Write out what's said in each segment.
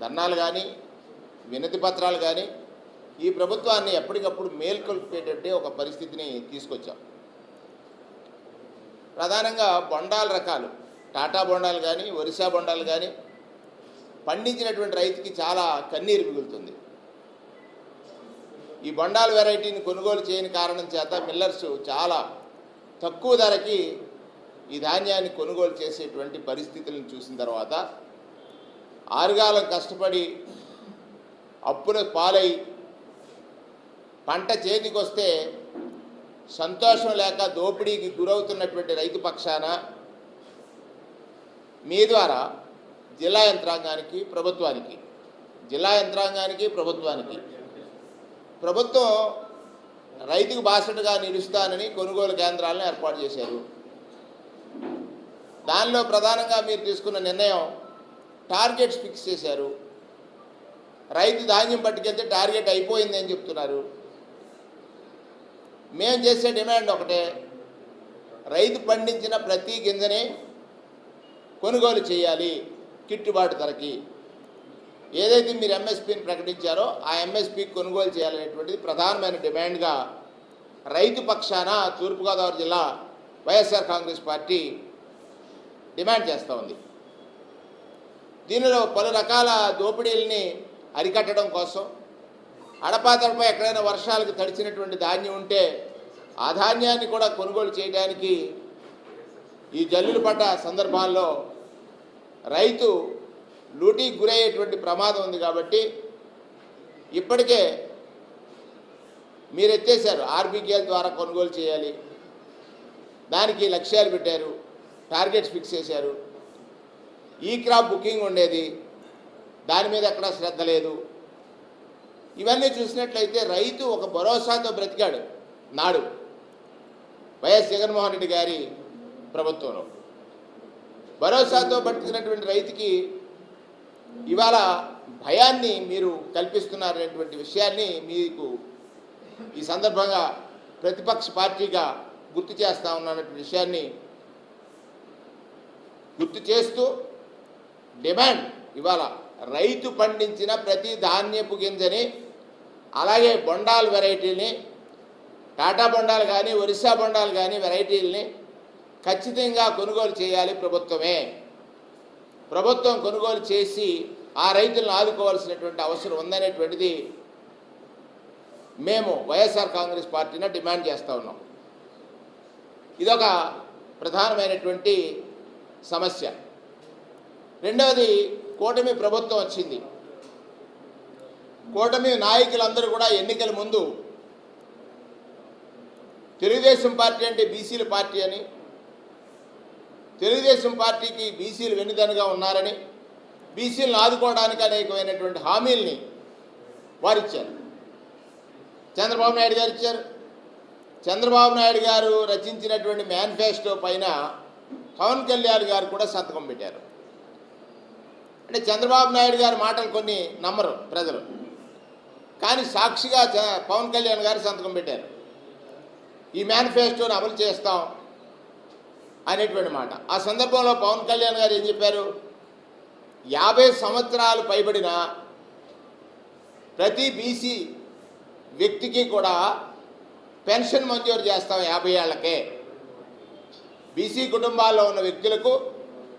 ధర్నాలు కానీ వినతి పత్రాలు కానీ ఈ ప్రభుత్వాన్ని ఎప్పటికప్పుడు మేల్కొల్పేటట్టే ఒక పరిస్థితిని తీసుకొచ్చాం. ప్రధానంగా బొండాల రకాలు టాటా బొండాలు కానీ ఒరిస్సా బొండాలు కానీ పండించినటువంటి రైతుకి చాలా కన్నీరు మిగులుతుంది. ఈ బొండాల వెరైటీని కొనుగోలు చేయని కారణం చేత మిల్లర్స్ చాలా తక్కువ ధరకి ఈ ధాన్యాన్ని కొనుగోలు చేసేటువంటి పరిస్థితులను చూసిన తర్వాత ఆరుగాలం కష్టపడి అప్పుల పాలై పంట చేతికొస్తే సంతోషం లేక దోపిడీకి గురవుతున్నటువంటి రైతు పక్షాన మీ ద్వారా జిల్లా యంత్రాంగానికి ప్రభుత్వానికి జిల్లా యంత్రాంగానికి ప్రభుత్వానికి. ప్రభుత్వం రైతుకు బాసటగా నిలుస్తానని కొనుగోలు కేంద్రాలను ఏర్పాటు చేశారు. దానిలో ప్రధానంగా మీరు తీసుకున్న నిర్ణయం టార్గెట్స్ ఫిక్స్ చేశారు. రైతు ధాన్యం పట్టుకెళ్తే టార్గెట్ అయిపోయింది అని చెప్తున్నారు. మేము చేసే డిమాండ్ ఒకటే. రైతు పండించిన ప్రతి గింజని కొనుగోలు చేయాలి గిట్టుబాటు ధరకి. ఏదైతే మీరు ఎంఎస్పీని ప్రకటించారో ఆ ఎంఎస్పీ కొనుగోలు చేయాలనేటువంటిది ప్రధానమైన డిమాండ్గా రైతు పక్షాన తూర్పుగోదావరి జిల్లా వైఎస్ఆర్ కాంగ్రెస్ పార్టీ డిమాండ్ చేస్తూ ఉంది. దీనిలో పలు రకాల దోపిడీలని అరికట్టడం కోసం అడపాతడప ఎక్కడైనా వర్షాలకు తడిచినటువంటి ధాన్యం ఉంటే ఆ ధాన్యాన్ని కూడా కొనుగోలు చేయడానికి ఈ జల్లులు పడ్డ సందర్భాల్లో రైతు లూటీకి గురయ్యేటువంటి ప్రమాదం ఉంది కాబట్టి ఇప్పటికే మీరు ఎత్తేసారు ఆర్బీకేల ద్వారా కొనుగోలు చేయాలి. దానికి లక్ష్యాలు పెట్టారు. టార్గెట్స్ ఫిక్స్ చేశారు. ఈ క్రాప్ బుకింగ్ ఉండేది. దాని మీద ఎక్కడ శ్రద్ధ లేదు. ఇవన్నీ చూసినట్లయితే రైతు ఒక భరోసాతో బ్రతికాడు. నాడు. వైఎస్ జగన్మోహన్ రెడ్డి గారి ప్రభుత్వంలో. భరోసాతో బ్రతికినటువంటి రైతుకి ఇవాళ భయాన్ని మీరు కల్పిస్తున్నారనేటువంటి విషయాన్ని మీకు ఈ సందర్భంగా ప్రతిపక్ష పార్టీగా గుర్తు చేస్తా ఉన్నటువంటి విషయాన్ని గుర్తు చేస్తూ డిమాండ్. ఇవాళ రైతు పండించిన ప్రతి ధాన్యపు గింజని అలాగే బొండాల వెరైటీని టాటా బొండాలు కానీ ఒరిస్సా బొండాలు కానీ వెరైటీలని ఖచ్చితంగా కొనుగోలు చేయాలి ప్రభుత్వమే. ప్రభుత్వం కొనుగోలు చేసి ఆ రైతులను ఆదుకోవాల్సినటువంటి అవసరం ఉందనేటువంటిది మేము వైఎస్ఆర్ కాంగ్రెస్ పార్టీని డిమాండ్ చేస్తూ ఉన్నాం. ఇదొక ప్రధానమైనటువంటి సమస్య. రెండవది కూటమి ప్రభుత్వం వచ్చింది. కూటమి నాయకులందరూ కూడా ఎన్నికల ముందు తెలుగుదేశం పార్టీ అంటే బీసీల పార్టీ అని తెలుగుదేశం పార్టీకి బీసీలు వెన్నుదనుగా ఉన్నారని బీసీలను ఆదుకోవడానికి అనేకమైనటువంటి హామీల్ని వారు ఇచ్చారు చంద్రబాబు నాయుడు గారు ఇచ్చారు. చంద్రబాబు నాయుడు గారు రచించినటువంటి మేనిఫెస్టో పైన పవన్ కళ్యాణ్ గారు కూడా సంతకం పెట్టారు. అంటే చంద్రబాబు నాయుడు గారి మాటలు కొన్ని నమ్మరు ప్రజలు. కానీ సాక్షిగా చ- పవన్ కళ్యాణ్ గారు సంతకం పెట్టారు. ఈ మేనిఫెస్టోని అమలు చేస్తాం అనేటువంటి మాట. ఆ సందర్భంలో పవన్ కళ్యాణ్ గారు ఏం చెప్పారు? యాభై సంవత్సరాలు పైబడిన ప్రతి బీసీ వ్యక్తికి కూడా పెన్షన్ మంజూరు చేస్తాం యాభై ఏళ్ళకే. బీసీ కుటుంబాల్లో ఉన్న వ్యక్తులకు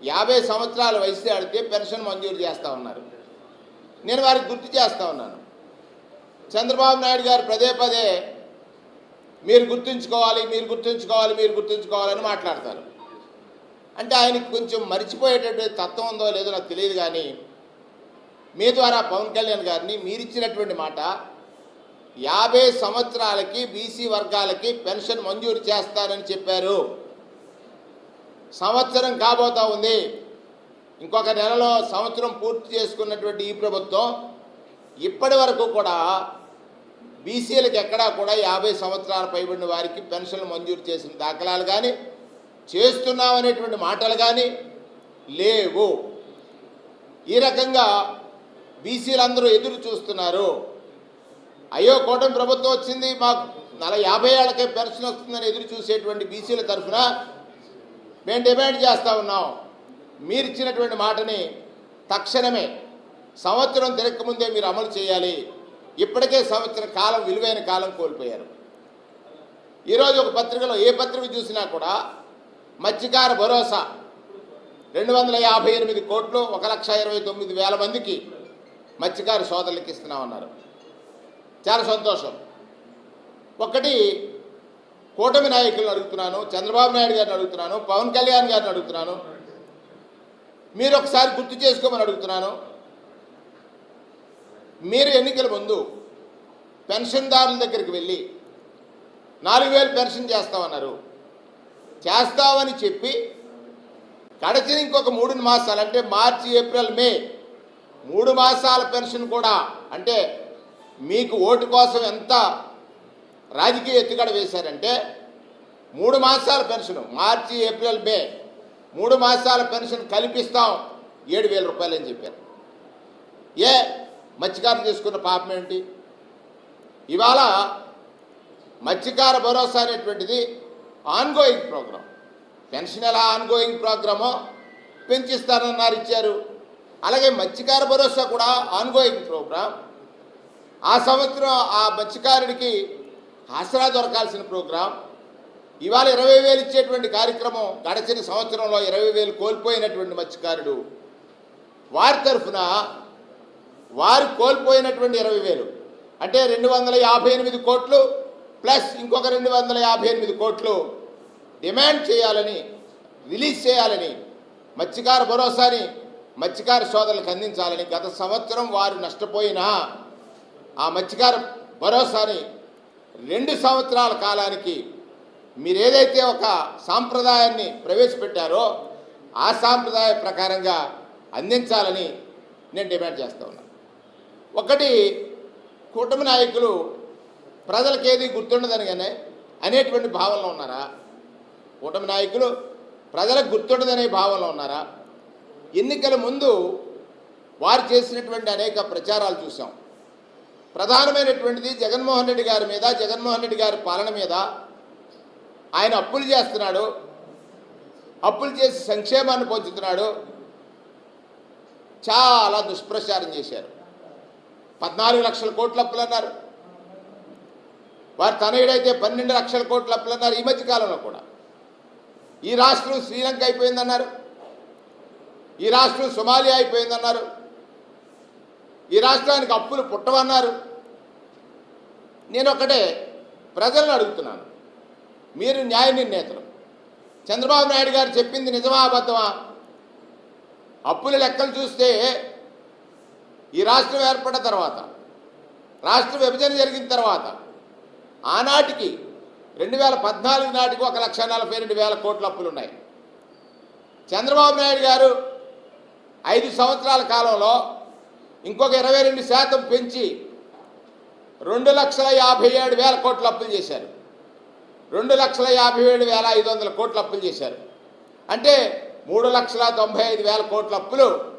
యాభై సంవత్సరాల వయసు దాటితే పెన్షన్ మంజూరు చేస్తూ ఉన్నారు. నేను వారికి గుర్తు చేస్తా ఉన్నాను. చంద్రబాబు నాయుడు గారు పదే పదే మీరు గుర్తుంచుకోవాలి మీరు గుర్తుంచుకోవాలి మీరు గుర్తుంచుకోవాలని మాట్లాడతారు. అంటే ఆయనకి కొంచెం మర్చిపోయేటటువంటి తత్వం ఉందో లేదో నాకు తెలియదు కానీ మీ ద్వారా పవన్ కళ్యాణ్ గారిని మీరిచ్చినటువంటి మాట యాభై సంవత్సరాలకి బీసీ వర్గాలకి పెన్షన్ మంజూరు చేస్తారని చెప్పారు. సంవత్సరం కాబోతా ఉంది. ఇంకొక నెలలో సంవత్సరం పూర్తి చేసుకున్నటువంటి ఈ ప్రభుత్వం ఇప్పటి వరకు కూడా బీసీలకు ఎక్కడా కూడా యాభై సంవత్సరాల పైబడిన వారికి పెన్షన్లు మంజూరు చేసిన దాఖలాలు కానీ చేస్తున్నామనేటువంటి మాటలు కానీ లేవు. ఈ రకంగా బీసీలందరూ ఎదురు చూస్తున్నారు. అయ్యో కూటమి ప్రభుత్వం వచ్చింది మాకు నల యాభై ఏళ్ళకే పెన్షన్ వస్తుందని ఎదురు చూసేటువంటి బీసీల తరఫున మేము డిమాండ్ చేస్తూ ఉన్నాం. మీరు ఇచ్చినటువంటి మాటని తక్షణమే సంవత్సరం తిరగకముందే మీరు అమలు చేయాలి. ఇప్పటికే సంవత్సరం కాలం విలువైన కాలం కోల్పోయారు. ఈరోజు ఒక పత్రికలో ఏ పత్రిక చూసినా కూడా మత్స్యకార భరోసా రెండు వందల యాభై ఎనిమిది కోట్లు ఒక లక్ష ఇరవై తొమ్మిది వేల మందికి మత్స్యకార సోదరులకు ఇస్తున్నామన్నారు. చాలా సంతోషం. ఒకటి కూటమి నాయకులను అడుగుతున్నాను చంద్రబాబు నాయుడు గారిని అడుగుతున్నాను పవన్ కళ్యాణ్ గారిని అడుగుతున్నాను. మీరు ఒకసారి గుర్తు చేసుకోమని అడుగుతున్నాను. మీరు ఎన్నికల ముందు పెన్షన్దారుల దగ్గరికి వెళ్ళి నాలుగు వేలు పెన్షన్ చేస్తామన్నారు. చేస్తామని చెప్పి గడిచిన ఇంకొక మూడు మాసాలు అంటే మార్చి ఏప్రిల్ మే మూడు మాసాల పెన్షన్ కూడా అంటే మీకు ఓటు కోసం ఎంత రాజకీయ ఎత్తుగడ వేశారంటే మూడు మాసాల పెన్షన్ మార్చి ఏప్రిల్ మే. మూడు మాసాల పెన్షన్ కల్పిస్తాం. ఏడు వేల రూపాయలు అని చెప్పారు. ఏ మత్స్యకారం తీసుకున్న పాపం ఏంటి? ఇవాళ మత్స్యకార భరోసా అనేటువంటిది ఆన్గోయింగ్ ప్రోగ్రాం పెన్షన్ ఎలా ఆన్గోయింగ్ ప్రోగ్రామో పెంచిస్తానన్నారు ఇచ్చారు. అలాగే మత్స్యకార భరోసా కూడా ఆన్గోయింగ్ ప్రోగ్రాం ఆ సంవత్సరం ఆ మత్స్యకారుడికి ఆసరా దొరకాల్సిన ప్రోగ్రాం. ఇవాళ ఇరవై వేలు ఇచ్చేటువంటి కార్యక్రమం గడచిన సంవత్సరంలో ఇరవై వేలు కోల్పోయినటువంటి మత్స్యకారుడు. వారి తరఫున వారు కోల్పోయినటువంటి ఇరవై వేలు. అంటే రెండు వందల యాభై ఎనిమిది కోట్లు ప్లస్ ఇంకొక రెండు వందల యాభై ఎనిమిది కోట్లు డిమాండ్ చేయాలని రిలీజ్ చేయాలని మత్స్యకార భరోసాని మత్స్యకార సోదరులకు అందించాలని గత సంవత్సరం వారు నష్టపోయిన ఆ మత్స్యకార భరోసాని రెండు సంవత్సరాల కాలానికి మీరు ఏదైతే ఒక సాంప్రదాయాన్ని ప్రవేశపెట్టారో ఆ సాంప్రదాయ ప్రకారంగా అందించాలని నేను డిమాండ్ చేస్తూ ఉన్నాను ఒకటి కూటమి నాయకులు ప్రజలకు ఏది గుర్తుండదని కానీ అనేటువంటి భావనలో ఉన్నారా? కూటమి నాయకులు ప్రజలకు గుర్తుండదనే భావనలో ఉన్నారా? ఎన్నికల ముందు వారు చేసినటువంటి అనేక ప్రచారాలు చూసాం. ప్రధానమైనటువంటిది జగన్మోహన్ రెడ్డి గారి మీద జగన్మోహన్ రెడ్డి గారి పాలన మీద. ఆయన అప్పులు చేస్తున్నాడు. అప్పులు చేసి సంక్షేమాన్ని పొందుతున్నాడు. చాలా దుష్ప్రచారం చేశారు. పద్నాలుగు లక్షల కోట్ల అప్పులు అన్నారు. వారు తనయుడైతే పన్నెండు లక్షల కోట్ల అప్పులు అన్నారు ఈ మధ్య కాలంలో కూడా. ఈ రాష్ట్రం శ్రీలంక అయిపోయిందన్నారు. ఈ రాష్ట్రం సొమాలియా అయిపోయిందన్నారు. ఈ రాష్ట్రానికి అప్పులు పుట్టవన్నారు. నేను ఒకటే ప్రజలను అడుగుతున్నాను. మీరు న్యాయ నిర్ణేతలు. చంద్రబాబు నాయుడు గారు చెప్పింది నిజమా అబద్ధమా? అప్పుల లెక్కలు చూస్తే ఈ రాష్ట్రం ఏర్పడిన తర్వాత రాష్ట్ర విభజన జరిగిన తర్వాత ఆనాటికి రెండు వేల పద్నాలుగు నాటికి ఒక లక్ష నలభై రెండు వేల కోట్ల అప్పులు ఉన్నాయి. చంద్రబాబు నాయుడు గారు ఐదు సంవత్సరాల కాలంలో ఇంకొక ఇరవై రెండు శాతం పెంచి రెండు లక్షల యాభై ఏడు వేల కోట్లు అప్పులు చేశారు. రెండు లక్షల యాభై ఏడు వేల ఐదు వందల కోట్లు అప్పులు చేశారు. అంటే మూడు లక్షల తొంభై ఐదు వేల కోట్ల అప్పులు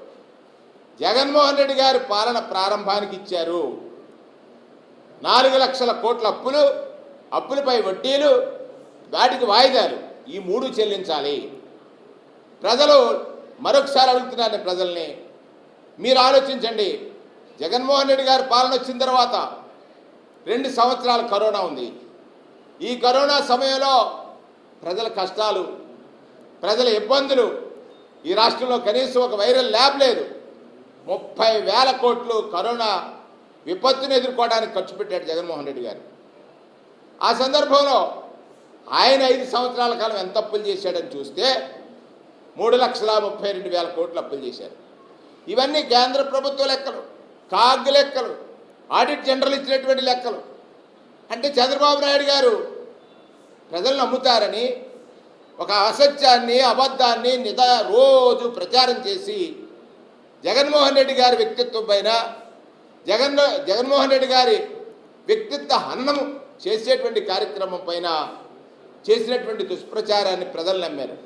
జగన్మోహన్ రెడ్డి గారి పాలన ప్రారంభానికి ఇచ్చారు. నాలుగు లక్షల కోట్ల అప్పులు అప్పులపై వడ్డీలు వాటికి వాయిదాలు ఈ మూడు చెల్లించాలి. ప్రజలు మరొకసారి అడుగుతున్నాను ప్రజల్ని మీరు ఆలోచించండి. జగన్మోహన్ రెడ్డి గారి పాలన వచ్చిన తర్వాత రెండు సంవత్సరాలు కరోనా ఉంది. ఈ కరోనా సమయంలో ప్రజల కష్టాలు ప్రజల ఇబ్బందులు ఈ రాష్ట్రంలో కనీసం ఒక వైరల్ ల్యాబ్ లేదు. ముప్పై వేల కోట్లు కరోనా విపత్తును ఎదుర్కోవడానికి ఖర్చు పెట్టాడు జగన్మోహన్ రెడ్డి గారు. ఆ సందర్భంలో ఆయన ఐదు సంవత్సరాల కాలం ఎంత అప్పులు చేశాడని చూస్తే మూడు లక్షల ముప్పై రెండు వేల కోట్లు అప్పులు చేశారు. ఇవన్నీ కేంద్ర ప్రభుత్వ లెక్కలు కాగ్ లెక్కలు. ఆడిట్ జనరల్ ఇచ్చినటువంటి లెక్కలు. అంటే చంద్రబాబు నాయుడు గారు ప్రజలు నమ్ముతారని ఒక అసత్యాన్ని అబద్ధాన్ని నిద రోజు ప్రచారం చేసి జగన్మోహన్ రెడ్డి గారి వ్యక్తిత్వం పైన జగన్ జగన్మోహన్ రెడ్డి గారి వ్యక్తిత్వ హననం చేసేటువంటి కార్యక్రమం పైన చేసినటువంటి దుష్ప్రచారాన్ని ప్రజలు నమ్మారు.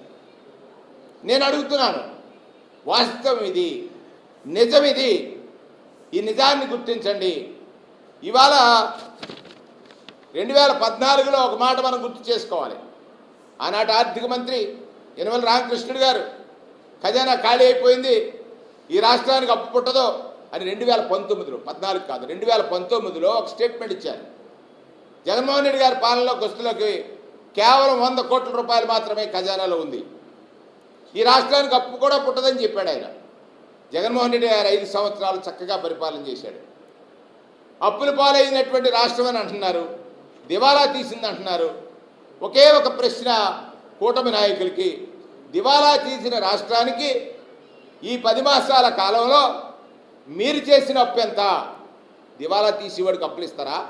నేను అడుగుతున్నాను వాస్తవం ఇది నిజం ఇది ఈ నిజాన్ని గుర్తించండి. ఇవాళ రెండు వేల పద్నాలుగులో ఒక మాట మనం గుర్తు చేసుకోవాలి. ఆనాటి ఆర్థిక మంత్రి యనమల రామకృష్ణుడు గారు ఖజానా ఖాళీ అయిపోయింది. ఈ రాష్ట్రానికి అప్పు పుట్టదో అని రెండు వేల పంతొమ్మిదిలో పద్నాలుగు కాదు రెండు వేల పంతొమ్మిదిలో ఒక స్టేట్మెంట్ ఇచ్చారు. జగన్మోహన్ రెడ్డి గారి పాలనలో వస్తులోకి కేవలం వంద కోట్ల రూపాయలు మాత్రమే ఖజానాలో ఉంది. ఈ రాష్ట్రానికి అప్పు కూడా పుట్టదని చెప్పాడు ఆయన. జగన్మోహన్ రెడ్డి గారు ఐదు సంవత్సరాలు చక్కగా పరిపాలన చేశాడు. అప్పులు పాలైనటువంటి రాష్ట్రం అని అంటున్నారు. దివాలా తీసింది అంటున్నారు. ఒకే ఒక ప్రశ్న కూటమి నాయకులకి. దివాలా తీసిన రాష్ట్రానికి ఈ పది మాసాల కాలంలో మీరు చేసిన అప్పు ఎంత? దివాలా తీసేవాడికి అప్పులు ఇస్తారా?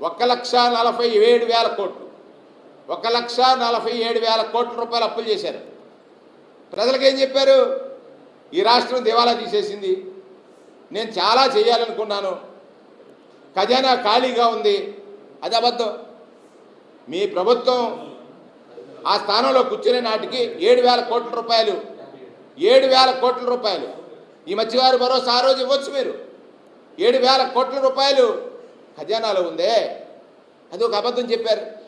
ఒక లక్ష నలభై ఏడు వేల కోట్లు. ఒక లక్ష నలభై ఏడు వేల కోట్ల రూపాయలు అప్పులు చేశారు. ప్రజలకు ఏం చెప్పారు? ఈ రాష్ట్రం దివాలా తీసేసింది. నేను చాలా చేయాలనుకున్నాను. ఖజానా ఖాళీగా ఉంది. అది అబద్ధం. మీ ప్రభుత్వం ఆ స్థానంలో కూర్చునే నాటికి ఏడు వేల కోట్ల రూపాయలు. ఏడు వేల కోట్ల రూపాయలు. ఈ మత్స్యగారు భరోసా ఆ రోజు ఇవ్వచ్చు మీరు. ఏడు వేల కోట్ల రూపాయలు ఖజానాలో ఉందే. అది ఒక అబద్ధం చెప్పారు.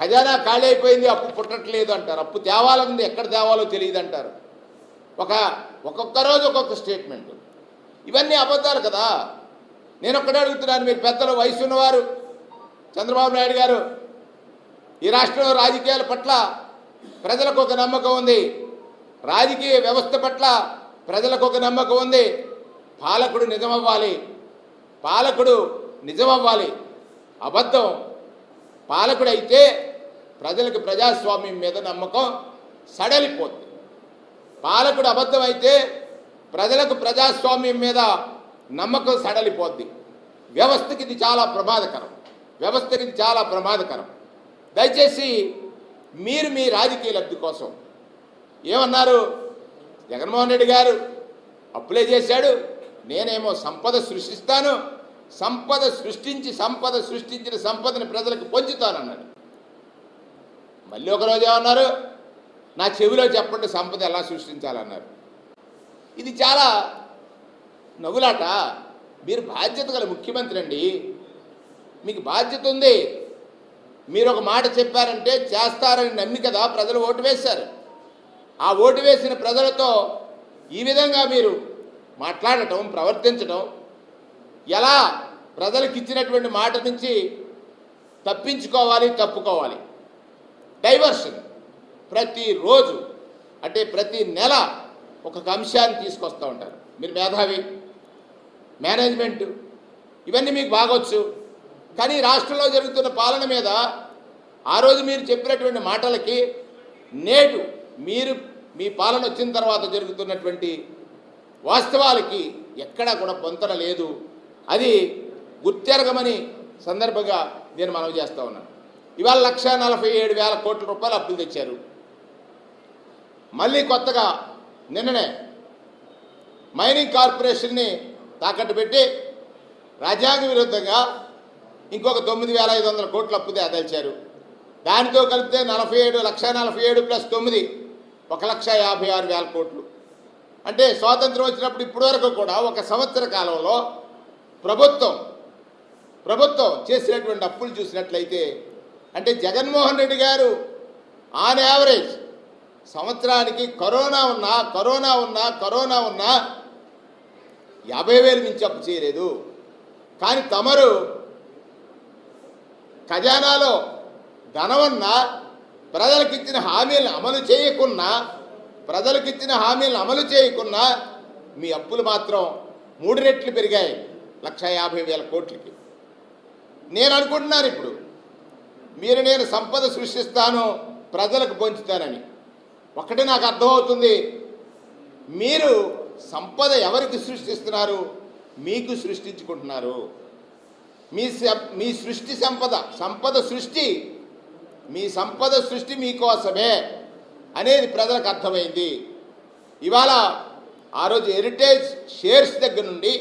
ఖజానా ఖాళీ అయిపోయింది అప్పు పుట్టట్లేదు అంటారు. అప్పు తేవాలంది ఎక్కడ తేవాలో తెలియదు అంటారు ఒక ఒక్కొక్క రోజు ఒక్కొక్క స్టేట్మెంట్ ఇవన్నీ అబద్ధాలు కదా? నేను ఒక్కడే అడుగుతున్నాను మీరు పెద్దలు వయసు ఉన్నవారు చంద్రబాబు నాయుడు గారు ఈ రాష్ట్రంలో రాజకీయాల పట్ల ప్రజలకు ఒక నమ్మకం ఉంది. రాజకీయ వ్యవస్థ పట్ల ప్రజలకు ఒక నమ్మకం ఉంది. పాలకుడు నిజమవ్వాలి. పాలకుడు నిజమవ్వాలి. అబద్ధం. పాలకుడు అయితే ప్రజలకు ప్రజాస్వామ్యం మీద నమ్మకం సడలిపోతుంది. పాలకుడు అబద్ధమైతే ప్రజలకు ప్రజాస్వామ్యం మీద నమ్మకం సడలిపోద్ది. వ్యవస్థకి ఇది చాలా ప్రమాదకరం. వ్యవస్థకి ఇది చాలా ప్రమాదకరం. దయచేసి మీరు మీ రాజకీయ లబ్ధి కోసం ఏమన్నారు? జగన్మోహన్ రెడ్డి గారు అప్లై చేశాడు నేనేమో సంపద సృష్టిస్తాను సంపద సృష్టించి సంపద సృష్టించిన సంపదని ప్రజలకు పొంచుతానన్నాడు. మళ్ళీ ఒకరోజు ఏమన్నారు? నా చెవిలో చెప్పండి సంపద ఎలా సృష్టించాలన్నారు. ఇది చాలా నవ్వులాట మీరు బాధ్యత గల ముఖ్యమంత్రి అండి. మీకు బాధ్యత ఉంది. మీరు ఒక మాట చెప్పారంటే చేస్తారని నమ్మి కదా ప్రజలు ఓటు వేశారు. ఆ ఓటు వేసిన ప్రజలతో ఈ విధంగా మీరు మాట్లాడటం ప్రవర్తించడం ఎలా ప్రజలకు ఇచ్చినటువంటి మాట నుంచి తప్పించుకోవాలి తప్పుకోవాలి. డైవర్షన్. ప్రతిరోజు అంటే ప్రతి నెల ఒక అంశాన్ని తీసుకొస్తూ ఉంటారు. మీరు మేధావి మేనేజ్మెంట్ ఇవన్నీ మీకు బాగొచ్చు. కానీ రాష్ట్రంలో జరుగుతున్న పాలన మీద ఆ రోజు మీరు చెప్పినటువంటి మాటలకి నేటు మీరు మీ పాలన వచ్చిన తర్వాత జరుగుతున్నటువంటి వాస్తవాలకి ఎక్కడా కూడా పొంతన లేదు. అది గుర్తెరగమని సందర్భంగా నేను మనవి చేస్తా ఉన్నాను. ఇవాళ లక్ష నలభై ఏడు వేల కోట్ల రూపాయలు అప్పులు తెచ్చారు. మళ్ళీ కొత్తగా నిన్ననే మైనింగ్ కార్పొరేషన్ని తాకట్టు పెట్టి రాజ్యాంగ విరుద్ధంగా ఇంకొక తొమ్మిది వేల ఐదు వందల కోట్ల అప్పు అదల్చారు దానితో కలిపితే నలభై ఏడు లక్ష నలభై ఏడు ప్లస్ తొమ్మిది ఒక లక్ష యాభై ఆరు వేల కోట్లు. అంటే స్వాతంత్రం వచ్చినప్పుడు ఇప్పటివరకు కూడా ఒక సంవత్సర కాలంలో ప్రభుత్వం ప్రభుత్వం చేసినటువంటి అప్పులు చూసినట్లయితే అంటే జగన్మోహన్ రెడ్డి గారు ఆన్ యావరేజ్ సంవత్సరానికి కరోనా ఉన్నా కరోనా ఉన్నా కరోనా ఉన్నా యాభై వేలు మించి అప్పు చేయలేదు. కానీ తమరు ఖజానాలో ధనమున్నా ప్రజలకు ఇచ్చిన హామీలను అమలు చేయకున్నా ప్రజలకు ఇచ్చిన హామీలను అమలు చేయకున్నా మీ అప్పులు మాత్రం మూడు రెట్లు పెరిగాయి లక్ష యాభై వేల కోట్లకి. నేను అనుకుంటున్నాను ఇప్పుడు మీరు నేను సంపద సృష్టిస్తాను ప్రజలకు పంచుతానని. ఒకటి నాకు అర్థమవుతుంది. మీరు సంపద ఎవరికి సృష్టిస్తున్నారు? మీకు సృష్టించుకుంటున్నారు. మీ మీ సృష్టి సంపద సంపద సృష్టి మీ సంపద సృష్టి మీకోసమే అనేది ప్రజలకు అర్థమైంది. ఇవాళ ఆ రోజు హెరిటేజ్ షేర్స్ దగ్గర నుండి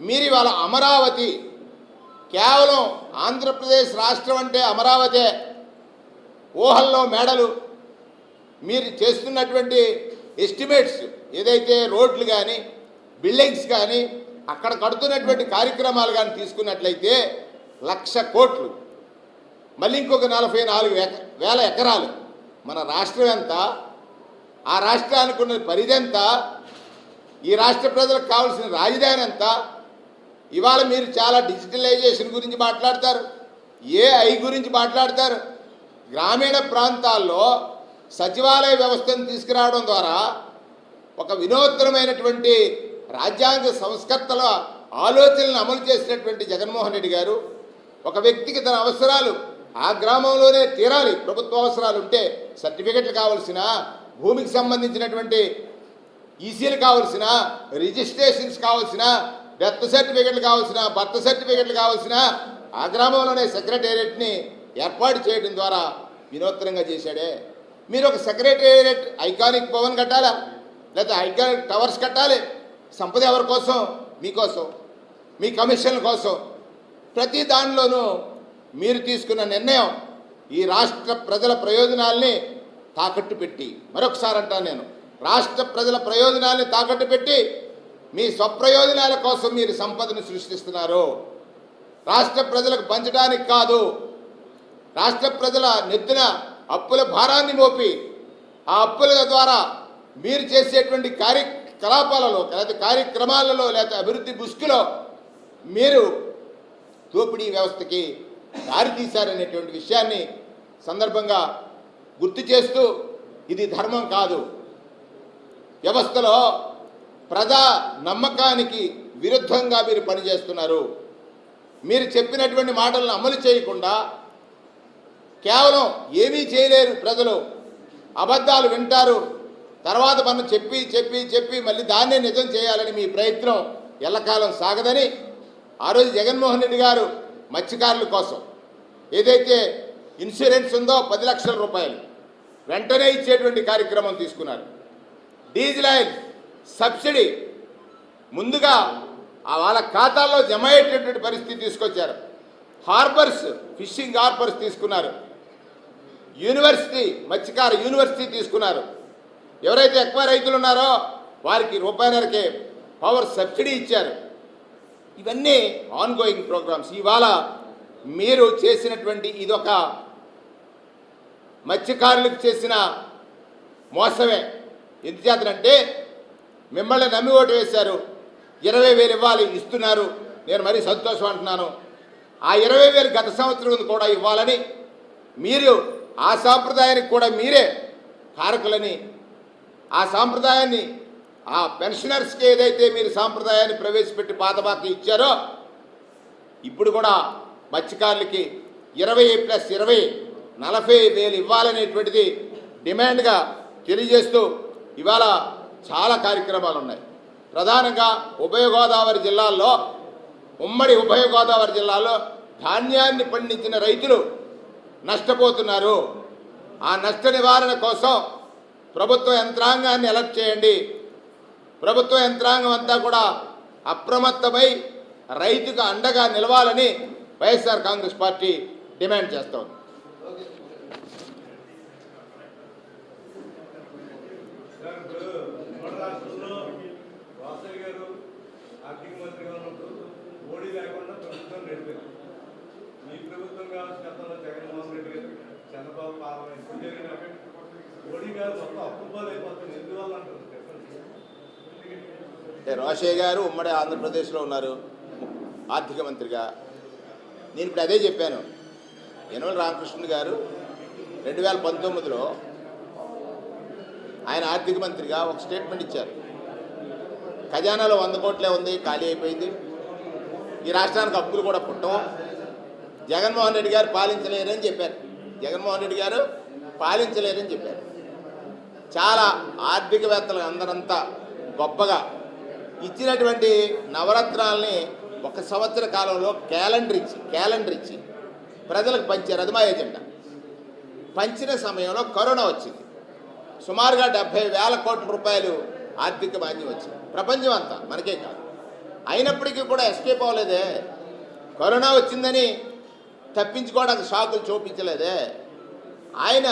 మీరు ఇవాళ అమరావతి కేవలం ఆంధ్రప్రదేశ్ రాష్ట్రం అంటే అమరావతే ఊహల్లో మేడలు మీరు చేస్తున్నటువంటి ఎస్టిమేట్స్ ఏదైతే రోడ్లు కానీ బిల్డింగ్స్ కానీ అక్కడ కడుతున్నటువంటి కార్యక్రమాలు కానీ తీసుకున్నట్లయితే లక్ష కోట్లు. మళ్ళీ ఇంకొక నలభై నాలుగు ఎక- వేల ఎకరాలు. మన రాష్ట్రం ఎంత? ఆ రాష్ట్రానికి ఉన్న పరిధి ఎంత? ఈ రాష్ట్ర ప్రజలకు కావాల్సిన రాజధాని ఎంత? ఇవాళ మీరు చాలా డిజిటలైజేషన్ గురించి మాట్లాడతారు. ఏఐ గురించి మాట్లాడతారు? గ్రామీణ ప్రాంతాల్లో సచివాలయ వ్యవస్థను తీసుకురావడం ద్వారా ఒక వినూత్నమైనటువంటి రాజ్యాంగ సంస్కర్తల ఆలోచనలను అమలు చేసినటువంటి జగన్మోహన్ రెడ్డి గారు ఒక వ్యక్తికి తన అవసరాలు ఆ గ్రామంలోనే తీరాలి. ప్రభుత్వ అవసరాలు ఉంటే సర్టిఫికెట్లు కావలసిన భూమికి సంబంధించినటువంటి ఈసీలు కావలసిన రిజిస్ట్రేషన్స్ కావాల్సిన డెత్ సర్టిఫికెట్లు కావలసిన బర్త్ సర్టిఫికెట్లు కావలసిన ఆ గ్రామంలోనే సెక్రటేరియట్ని ఏర్పాటు చేయడం ద్వారా వినూత్నంగా చేశాడే. మీరు ఒక సెక్రటేరియట్ ఐకానిక్ భవన్ కట్టాలా? లేదా ఐకానిక్ టవర్స్ కట్టాలి? సంపద ఎవరి కోసం? మీకోసం మీ కమిషన్ల కోసం. ప్రతి దానిలోనూ మీరు తీసుకున్న నిర్ణయం ఈ రాష్ట్ర ప్రజల ప్రయోజనాల్ని తాకట్టు పెట్టి మరొకసారి అంటాను నేను రాష్ట్ర ప్రజల ప్రయోజనాల్ని తాకట్టు పెట్టి మీ స్వప్రయోజనాల కోసం మీరు సంపదను సృష్టిస్తున్నారు. రాష్ట్ర ప్రజలకు పంచడానికి కాదు రాష్ట్ర ప్రజల నెత్తిన అప్పుల భారాన్ని మోపి ఆ అప్పుల ద్వారా మీరు చేసేటువంటి కార్యకలాపాలలో లేదా కార్యక్రమాలలో లేదా అభివృద్ధి బుస్కులో మీరు దోపిడీ వ్యవస్థకి దారి తీశారనేటువంటి విషయాన్ని సందర్భంగా గుర్తు చేస్తూ ఇది ధర్మం కాదు. వ్యవస్థలో ప్రజా నమ్మకానికి విరుద్ధంగా మీరు పనిచేస్తున్నారు. మీరు చెప్పినటువంటి మాటలను అమలు చేయకుండా కేవలం ఏమీ చేయలేరు ప్రజలు. అబద్ధాలు వింటారు. తర్వాత మనం చెప్పి చెప్పి చెప్పి మళ్ళీ దాన్నే నిజం చేయాలని మీ ప్రయత్నం ఎల్లకాలం సాగదని ఆ రోజు జగన్మోహన్ రెడ్డి గారు మత్స్యకారుల కోసం ఏదైతే ఇన్సూరెన్స్ ఉందో పది లక్షల రూపాయలు వెంటనే ఇచ్చేటువంటి కార్యక్రమం తీసుకున్నారు. డీజిల్ ఆయిల్ సబ్సిడీ ముందుగా ఆ వాళ్ళ ఖాతాల్లో జమ అయ్యేటటువంటి పరిస్థితి తీసుకొచ్చారు. హార్బర్స్ ఫిషింగ్ హార్బర్స్ తీసుకున్నారు. యూనివర్సిటీ మత్స్యకార యూనివర్సిటీ తీసుకున్నారు. ఎవరైతే ఎక్కువ రైతులు ఉన్నారో వారికి రూపాయినరకే పవర్ సబ్సిడీ ఇచ్చారు. ఇవన్నీ ఆన్గోయింగ్ ప్రోగ్రామ్స్ ఇవాళ మీరు చేసినటువంటి ఇదొక మత్స్యకారులకు చేసిన మోసమే. ఎందుచేతనంటే మిమ్మల్ని నమ్మి ఓటు వేశారు. ఇరవై వేలు ఇవ్వాలి ఇస్తున్నారు. నేను మరీ సంతోషం అంటున్నాను. ఆ ఇరవై వేలు గత సంవత్సరం కూడా ఇవ్వాలని మీరు ఆ సాంప్రదాయానికి కూడా మీరే కారకులని ఆ సాంప్రదాయాన్ని ఆ పెన్షనర్స్కి ఏదైతే మీరు సాంప్రదాయాన్ని ప్రవేశపెట్టి పాతబాకి ఇచ్చారో ఇప్పుడు కూడా మత్స్యకారులకి ఇరవై ప్లస్ ఇరవై నలభై వేలు ఇవ్వాలనేటువంటిది డిమాండ్గా తెలియజేస్తూ ఇవాళ చాలా కార్యక్రమాలు ఉన్నాయి ప్రధానంగా ఉభయ గోదావరి జిల్లాల్లో ఉమ్మడి ఉభయ గోదావరి జిల్లాలో ధాన్యాన్ని పండించిన రైతులు నష్టపోతున్నారు. ఆ నష్ట నివారణ కోసం ప్రభుత్వ యంత్రాంగాన్ని ఎలక్ట్ చేయండి. ప్రభుత్వ యంత్రాంగం అంతా కూడా అప్రమత్తమై రైతుకు అండగా నిలవాలని వైఎస్ఆర్ కాంగ్రెస్ పార్టీ డిమాండ్ చేస్తోంది. మోడీ లేకుండా ప్రభుత్వం నడిపారు మీ ప్రభుత్వం కావచ్చు గతంలో చంద్రబాబు పార్లమెంట్ జరిగిన మోడీ గారు మొత్తం అప్పుబాలు అయిపోతుంది. ఎందువల్ల అంటారు? గారు ఉమ్మడి ఆంధ్రప్రదేశ్లో ఉన్నారు ఆర్థిక మంత్రిగా. నేను ఇప్పుడు అదే చెప్పాను. యనమల రామకృష్ణుడు గారు రెండు వేల పంతొమ్మిదిలో ఆయన ఆర్థిక మంత్రిగా ఒక స్టేట్మెంట్ ఇచ్చారు. ఖజానాలో వంద కోట్లే ఉంది ఖాళీ అయిపోయింది. ఈ రాష్ట్రానికి అప్పులు కూడా పుట్టం జగన్మోహన్ రెడ్డి గారు పాలించలేరని చెప్పారు. జగన్మోహన్ రెడ్డి గారు పాలించలేరని చెప్పారు. చాలా ఆర్థికవేత్తలు అందరంతా గొప్పగా ఇచ్చినటువంటి నవరత్నాలని ఒక సంవత్సర కాలంలో క్యాలెండర్ ఇచ్చి క్యాలెండర్ ఇచ్చి ప్రజలకు పంచారు. అది మా ఎజెండా. పంచిన సమయంలో కరోనా వచ్చింది. సుమారుగా డెబ్బై వేల కోట్ల రూపాయలు ఆర్థిక బాధ్యం వచ్చింది. ప్రపంచం అంతా మనకే కాదు. అయినప్పటికీ కూడా ఎస్కేప్ అవ్వలేదే. కరోనా వచ్చిందని తప్పించుకోవడానికి షాకులు చూపించలేదే. ఆయన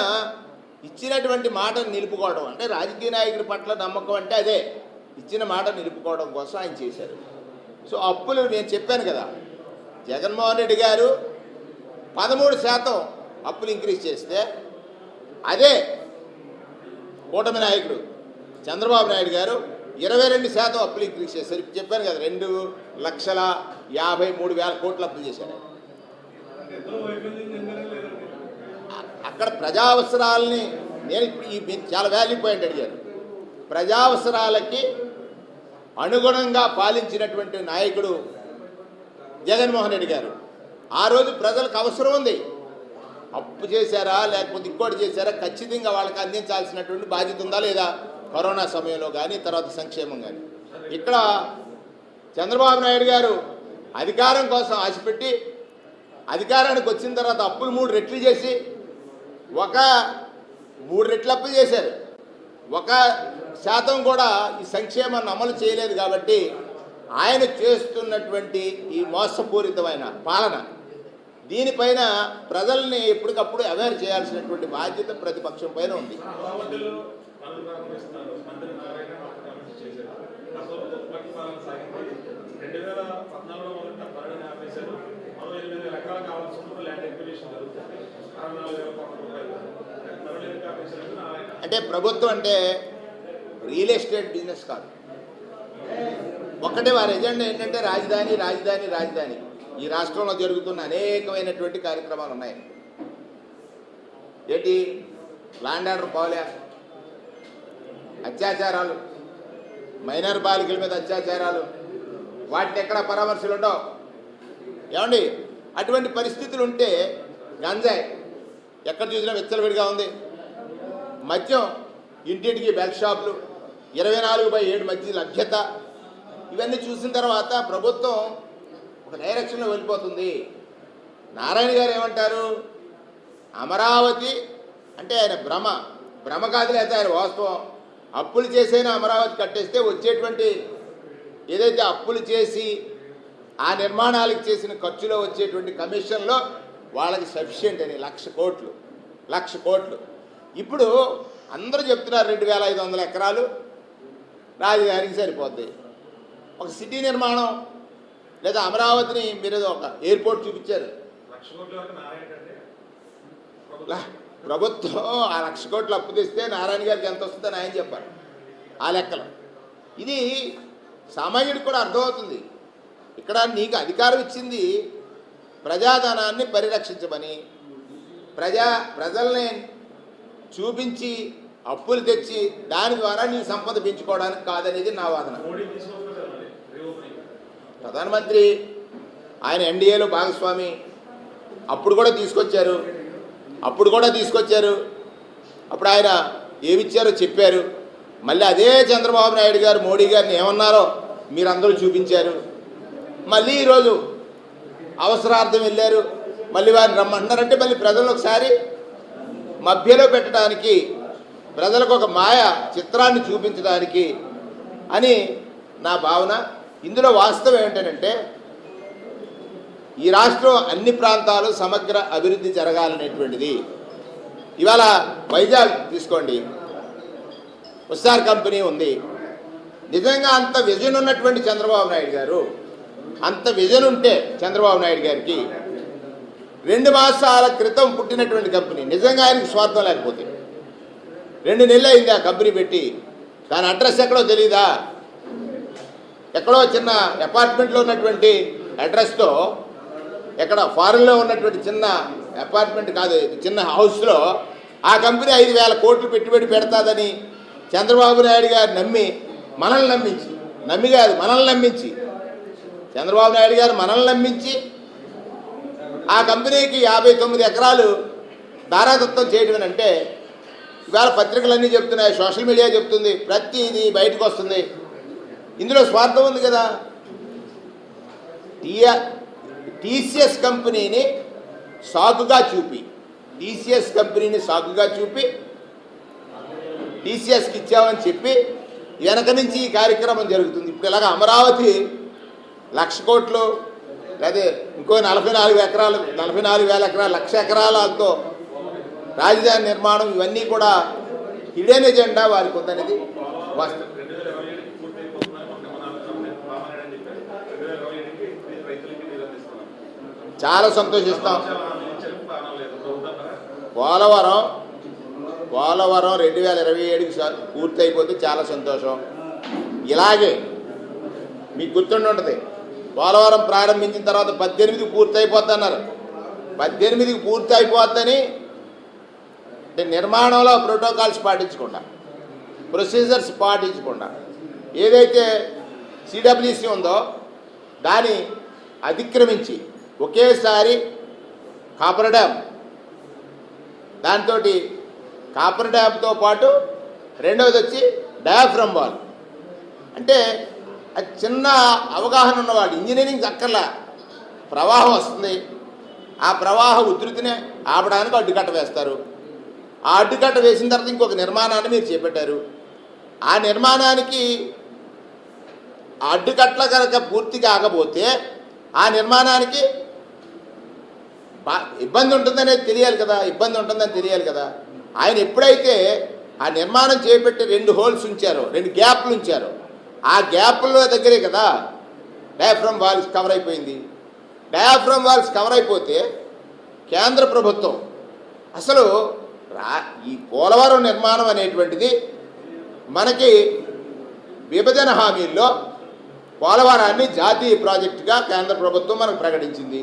ఇచ్చినటువంటి మాటను నిలుపుకోవడం అంటే రాజకీయ నాయకుడి పట్ల నమ్మకం అంటే అదే. ఇచ్చిన మాట నిలుపుకోవడం కోసం ఆయన చేశారు. సో అప్పులు నేను చెప్పాను కదా జగన్మోహన్ రెడ్డి గారు పదమూడు శాతం అప్పులు ఇంక్రీజ్ చేస్తే అదే కూటమి నాయకుడు చంద్రబాబు నాయుడు గారు ఇరవై రెండు శాతం అప్పులు ఇంక్రీజ్ చేశారు. చెప్పాను కదా రెండు లక్షల యాభై మూడు వేల కోట్లు అప్పులు చేశారు. అక్కడ ప్రజావసరాలని నేను ఇప్పుడు ఈ చాలా వాల్యూ పాయింట్ అడిగారు. ప్రజా అవసరాలకి అనుగుణంగా పాలించినటువంటి నాయకుడు జగన్మోహన్ రెడ్డి గారు. ఆ రోజు ప్రజలకు అవసరం ఉంది. అప్పు చేశారా లేకపోతే ఇంకోటి చేశారా ఖచ్చితంగా వాళ్ళకి అందించాల్సినటువంటి బాధ్యత ఉందా లేదా? కరోనా సమయంలో కానీ తర్వాత సంక్షేమం కానీ ఇక్కడ చంద్రబాబు నాయుడు గారు అధికారం కోసం ఆశపెట్టి అధికారానికి వచ్చిన తర్వాత అప్పులు మూడు రెట్లు చేసి ఒక మూడు రెట్లు అప్పులు చేశారు. ఒక శాతం కూడా ఈ సంక్షేమాన్ని అమలు చేయలేదు కాబట్టి ఆయన చేస్తున్నటువంటి ఈ మోసపూరితమైన పాలన దీనిపైన ప్రజల్ని ఎప్పటికప్పుడు అవేర్ చేయాల్సినటువంటి బాధ్యత ప్రతిపక్షం పైన ఉంది. అమరావతిలో ప్రారంభిస్తున్నారు మంత్రి నారాయణ కమిటీ చేశారు అసలు ఉత్పత్తి పాలన సాగింది రెండు వేల పద్నాలుగులో మొదట పనులను ఆపేశారు మరో ఎనిమిది వేల ఎకరాలు కావాల్సి ఉన్నప్పుడు ల్యాండ్ ఎక్విజిషన్ జరుగుతుంది అరవై నాలుగు వేల కోట్ల రూపాయలు పనులు ఎందుకు ఆపేశారంటే నారాయణ అంటే ప్రభుత్వం అంటే రియల్ ఎస్టేట్ బిజినెస్ కాదు. ఒక్కటే వారి ఎజెండా ఏంటంటే రాజధాని రాజధాని రాజధాని. ఈ రాష్ట్రంలో జరుగుతున్న అనేకమైనటువంటి కార్యక్రమాలు ఉన్నాయి. ఏంటి? ల్యాండ్ ఆర్డర్ పోలే అత్యాచారాలు. మైనర్ బాలికల మీద అత్యాచారాలు. వాటిని ఎక్కడ పరామర్శలు ఉండవు? ఏమండి? అటువంటి పరిస్థితులు ఉంటే గంజాయి. ఎక్కడ చూసినా విచ్చలవిడిగా ఉంది. మద్యం ఇంటింటికి బెల్ట్ షాపులు ఇరవై నాలుగు బై ఏడు మధ్య లభ్యత. ఇవన్నీ చూసిన తర్వాత ప్రభుత్వం ఒక డైరెక్షన్లో వెళ్ళిపోతుంది. నారాయణ గారు ఏమంటారు? అమరావతి అంటే ఆయన భ్రమ. భ్రమ కాదు లేదా ఆయన వాస్తవం. అప్పులు చేసైనా అమరావతి కట్టేస్తే వచ్చేటువంటి ఏదైతే అప్పులు చేసి ఆ నిర్మాణాలకు చేసిన ఖర్చులో వచ్చేటువంటి కమిషన్లో వాళ్ళకి సఫిషియెంట్ అని లక్ష కోట్లు లక్ష కోట్లు. ఇప్పుడు అందరూ చెప్తున్నారు రెండు వేల ఐదు వందల ఎకరాలు రాజధానికి సరిపోద్ది. ఒక సిటీ నిర్మాణం లేదా అమరావతిని మీరు ఒక ఎయిర్పోర్ట్ చూపించారు. ప్రభుత్వం ఆ లక్ష కోట్లు అప్పు తెస్తే నారాయణ గారికి ఎంత వస్తుందని ఆయన చెప్పారు. ఆ లెక్కలు. ఇది సామాన్యుడికి కూడా అర్థమవుతుంది. ఇక్కడ నీకు అధికారం ఇచ్చింది ప్రజాధనాన్ని పరిరక్షించమని ప్రజా ప్రజల్ని చూపించి అప్పులు తెచ్చి దాని ద్వారా నీ సంపద పెంచుకోవడానికి కాదనేది నా వాదన. ప్రధానమంత్రి ఆయన ఎన్డీఏలో భాగస్వామి అప్పుడు కూడా తీసుకొచ్చారు. అప్పుడు కూడా తీసుకొచ్చారు. అప్పుడు ఆయన ఏమిచ్చారో చెప్పారు. మళ్ళీ అదే చంద్రబాబు నాయుడు గారు మోడీ గారిని ఏమన్నారో మీరందరూ చూపించారు. మళ్ళీ ఈరోజు అవసరార్థం వెళ్ళారు. మళ్ళీ వారిని రమ్మంటున్నారంటే మళ్ళీ ప్రజలను ఒకసారి మధ్యలో పెట్టడానికి ప్రజలకు ఒక మాయ చిత్రాన్ని చూపించడానికి అని నా భావన. ఇందులో వాస్తవం ఏంటంటే ఈ రాష్ట్రం అన్ని ప్రాంతాలు సమగ్ర అభివృద్ధి జరగాలనేటువంటిది. ఇవాళ వైజాగ్ తీసుకోండి. ఉస్సార్ కంపెనీ ఉంది. నిజంగా అంత విజన్ ఉన్నటువంటి చంద్రబాబు నాయుడు గారు అంత విజన్ ఉంటే చంద్రబాబు నాయుడు గారికి రెండు మాసాల క్రితం పుట్టినటువంటి కంపెనీ నిజంగా ఆయనకు స్వార్థం లేకపోతే. రెండు నెలలు అయింది ఆ కంపెనీ పెట్టి. దాని అడ్రస్ ఎక్కడో తెలీదా? ఎక్కడో చిన్న అపార్ట్మెంట్లో ఉన్నటువంటి అడ్రస్తో ఎక్కడ ఫారెన్లో ఉన్నటువంటి చిన్న అపార్ట్మెంట్ కాదు చిన్న హౌస్లో ఆ కంపెనీ ఐదు వేల కోట్లు పెట్టుబడి పెడతాదని చంద్రబాబు నాయుడు గారు నమ్మి మనల్ని నమ్మించి నమ్మి కాదు మనల్ని నమ్మించి చంద్రబాబు నాయుడు గారు మనల్ని నమ్మించి ఆ కంపెనీకి యాభై తొమ్మిది ఎకరాలు దారాదత్తం చేయడం అంటే ఇవాళ పత్రికలన్నీ చెప్తున్నాయి సోషల్ మీడియా చెప్తుంది ప్రతిది బయటకు వస్తుంది. ఇందులో స్వార్థం ఉంది కదా. టీఆర్ టీసీఎస్ కంపెనీని సాకుగా చూపి టీసీఎస్ కంపెనీని సాకుగా చూపి టీసీఎస్కి ఇచ్చామని చెప్పి వెనక నుంచి ఈ కార్యక్రమం జరుగుతుంది. ఇప్పుడు ఇలాగ అమరావతి లక్ష కోట్లు లేదా ఇంకో నలభై నాలుగు ఎకరాలు నలభై నాలుగు వేల ఎకరాలు లక్ష ఎకరాలతో రాజధాని నిర్మాణం ఇవన్నీ కూడా హిడెన్ ఎజెండా వారికి ఉందనేది వాస్తవం. చాలా సంతోషిస్తాం. పోలవరం పోలవరం రెండు వేల ఇరవై ఏడుకి స- పూర్తి అయిపోతే చాలా సంతోషం. ఇలాగే మీకు గుర్తుండి ఉంటుంది పోలవరం ప్రారంభించిన తర్వాత పద్దెనిమిదికి పూర్తయిపోద్ది అన్నారు పద్దెనిమిదికి పూర్తి అయిపోద్దని అంటే నిర్మాణంలో ప్రోటోకాల్స్ పాటించకుండా ప్రొసీజర్స్ పాటించకుండా ఏదైతే సిడబ్ల్యూసి ఉందో దాన్ని అతిక్రమించి ఒకేసారి కాపర్ డ్యామ్ దాంతో కాపర్ డ్యామ్తో పాటు రెండవది వచ్చి డయాఫ్రమ్ వాల్. అంటే అది చిన్న అవగాహన ఉన్నవాడు. ఇంజనీరింగ్ అక్కర్లా ప్రవాహం వస్తుంది. ఆ ప్రవాహ ఉధృతిని ఆపడానికి అడ్డుకట్ట వేస్తారు. ఆ అడ్డుకట్ట వేసిన తర్వాత ఇంకొక నిర్మాణాన్ని మీరు చేపట్టారు. ఆ నిర్మాణానికి అడ్డుకట్ల కనుక పూర్తి కాకపోతే ఆ నిర్మాణానికి ఇబ్బంది ఉంటుందనేది తెలియాలి కదా. ఇబ్బంది ఉంటుందని తెలియాలి కదా. ఆయన ఎప్పుడైతే ఆ నిర్మాణం చేపట్టి రెండు హోల్స్ ఉంచారో రెండు గ్యాప్లు ఉంచారో ఆ గ్యాప్లో దగ్గరే కదా. డయాఫ్రమ్ వాల్స్ కవర్ అయిపోయింది. డయాఫ్రమ్ వాల్స్ కవర్ అయిపోతే కేంద్ర ప్రభుత్వం అసలు రా ఈ పోలవరం నిర్మాణం అనేటువంటిది మనకి విభజన హామీల్లో పోలవరాన్ని జాతీయ ప్రాజెక్టుగా కేంద్ర ప్రభుత్వం మనకు ప్రకటించింది.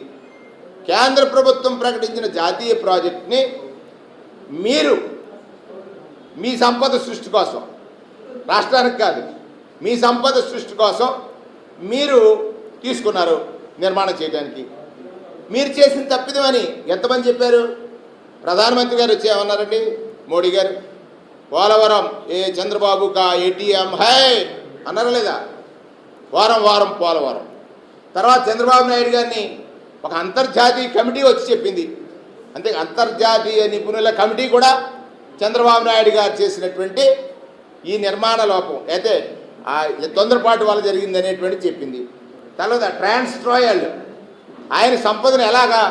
కేంద్ర ప్రభుత్వం ప్రకటించిన జాతీయ ప్రాజెక్ట్ని మీరు మీ సంపద సృష్టి కోసం రాష్ట్రానికి కాదు మీ సంపద సృష్టి కోసం మీరు తీసుకున్నారు నిర్మాణం చేయడానికి. మీరు చేసిన తప్పిదమని ఎంతమంది చెప్పారు? ప్రధానమంత్రి గారు వచ్చి ఏమన్నారండి? మోడీ గారు పోలవరం ఏ చంద్రబాబు కా ఏటీఎం హై అన్నారా లేదా? వారం వారం పోలవరం. తర్వాత చంద్రబాబు నాయుడు గారిని ఒక అంతర్జాతీయ కమిటీ వచ్చి చెప్పింది. అంతే అంతర్జాతీయ నిపుణుల కమిటీ కూడా చంద్రబాబు నాయుడు గారు చేసినటువంటి ఈ నిర్మాణ లోపం. అయితే తొందరపాటు వల్ల జరిగింది అనేటువంటి చెప్పింది. తర్వాత ట్రాన్స్ట్రాయల్. ఆయన సంపదను ఎలాగా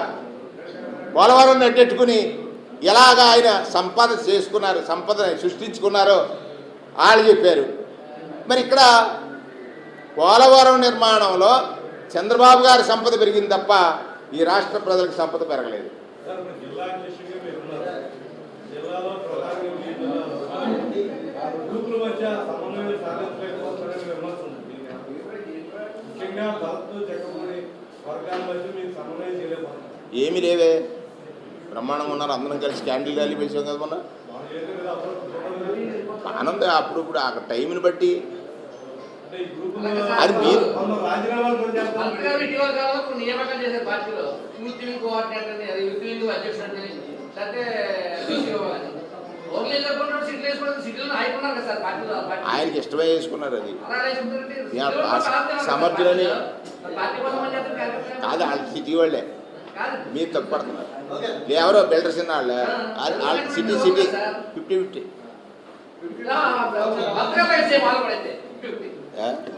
పోలవరం నెట్టెట్టుకుని ఎలాగా ఆయన సంపద చేసుకున్నారు సంపదని సృష్టించుకున్నారో వాళ్ళు చెప్పారు. మరి ఇక్కడ పోలవరం నిర్మాణంలో చంద్రబాబు గారి సంపద పెరిగింది తప్ప ఈ రాష్ట్ర ప్రజలకు సంపద పెరగలేదు. జిల్లా అధ్యక్షుడిగా మీరు ఉన్నారు జిల్లాలో ప్రధానంగా మీ జిల్లాలో గ్రూపుల మధ్య సమన్వయం సాధించలేకపోతున్నారని విమర్శ ఉంది ముఖ్యంగా భరత్ జగన్మోహన్ వర్గాల మధ్య మీరు సమన్వయం చేయలేకపోతున్నారు ఏమి లేవే. బ్రహ్మాండం ఉన్నారు. అందరం కలిసి క్యాండిల్ ర్యాలీ పెంచాం కదా మొన్న. ఆనంద అప్పుడు ఆనందం అప్పుడు ఇప్పుడు ఆ టైంని బట్టి అది మీరు- అది అని ఆయనకి ఇష్టమే చేసుకున్నారు అది. ఆ సమర్థులని- కాదు వాళ్ళ సిటీ వాళ్ళే మీరు తప్పుపడుతున్నారు ఎవరో బిల్డర్స్ ఉన్న వాళ్ళ వాళ్ళ సిటీ సిటీ ఫిఫ్టీ ఫిఫ్టీ? అంతే